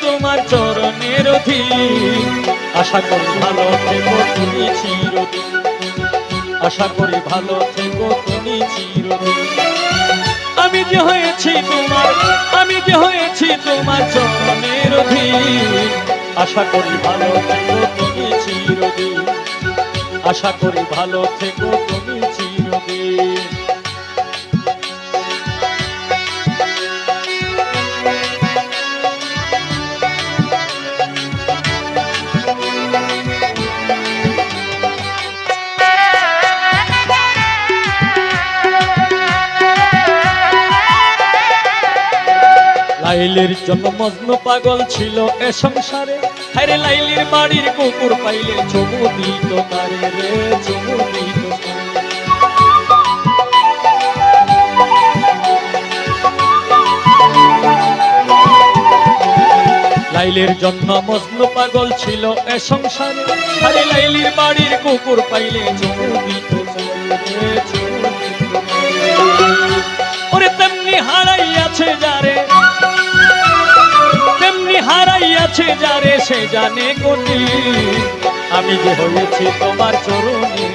তোমার চরণের অধীন। আশা করি ভালো থেকো তুমি চিরদিন। আশা করি ভালো থেকো তুমি চিরদিন। আমি যে হয়েছি তোমার, আমি যে হয়েছি তোমার চরণের অধীন। আশা করি ভালো থেকো তুমি চিরদিন। আশা করি ভালো থেকো তুমি চিরদিন। লাইলের জন্য মগ্ন পাগল ছিল এ সংসারে হায়রে লাইলির বাড়ির কুকুর পাইলে চমু দিত তারে রে, চমু দিত। লাইলের জন্য মজনু পাগল ছিল এ সংসারে আরে লাইলির বাড়ির কুকুর পাইলে চমু দিত চমু যারে সে জানে কোটি। আমি যে হয়েছি তোমার চরণী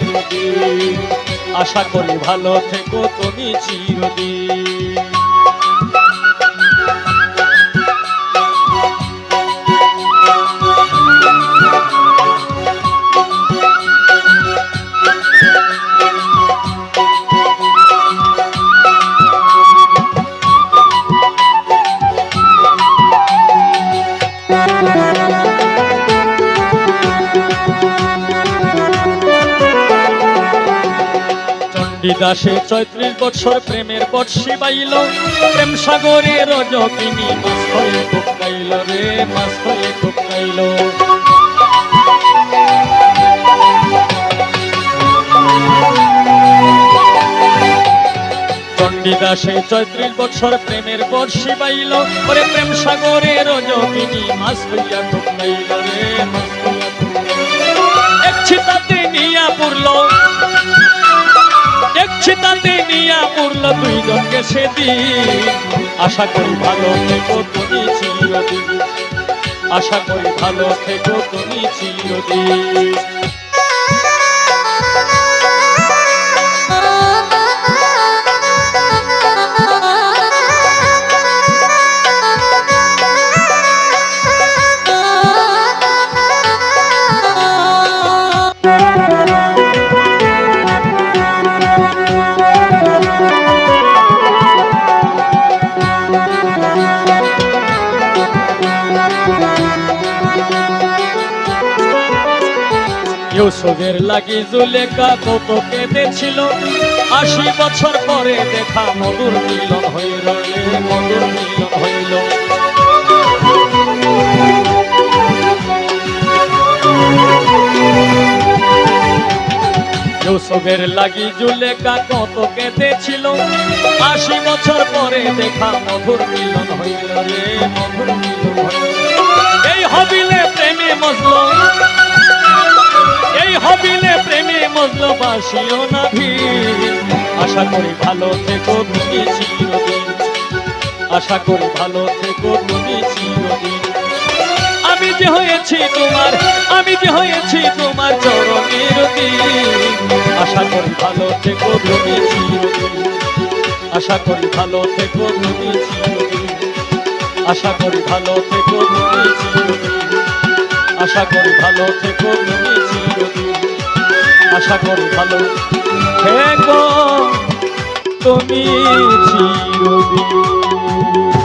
আশা করি ভালো থেকো তুমি চিরদিন। চণ্ডীদাসে চৈত্রিশ বছর প্রেমের বর্ষি বাইল প্রেম সাগরে রজকিনী, মাছ হয়ে কোকাইল রে, মাছ হয়ে কোকাইল। চণ্ডীদাসে চৈত্রিশ বছর প্রেমের বর্ষি বাইল ওরে প্রেম সাগরে রজকিনী, মাছ হইয়া কোকাইল রে, মাছ হইয়া কোকাইল। এক ছিটাতে নিয়া পুরল দেখছি তাতে নিয়া পড়ল দুইজনকে সেদিন। আশা করি ভালো থেকো তুমি চিরদিন। আশা করি ভালো থেকো তুমি চিরদিন। ইউসুফের লাগি জুলেখা কত কেঁদেছিল। আশি বছর পরে দেখা মধুর মিলন হইল মধুর মিলন হইল। ইউসুফের লাগি জুলেখা কত কেঁদেছিল। আশি বছর পরে দেখা মধুর মিলন হইল রে মধুর মিলন হইল। এই হবিলে প্রেমে মজল এই হবিলে প্রেমে মজল বাসিও না আশা করি ভালো থেকো তুমি চিরদিন। আশা করি ভালো থেকো তুমি চিরদিন। আমি যে হয়েছি তোমার, আমি যে হয়েছি তোমার চরণের আশা করি ভালো থেকো তুমি চিরদিন। আশা করি ভালো থেকো তুমি চিরদিন। আশা করি ভালো থেকো তুমি চিরদিন। আশা করি ভালো থেকো তুমি চিরদিন। আশা করি ভালো থেকো তুমি চিরদিন।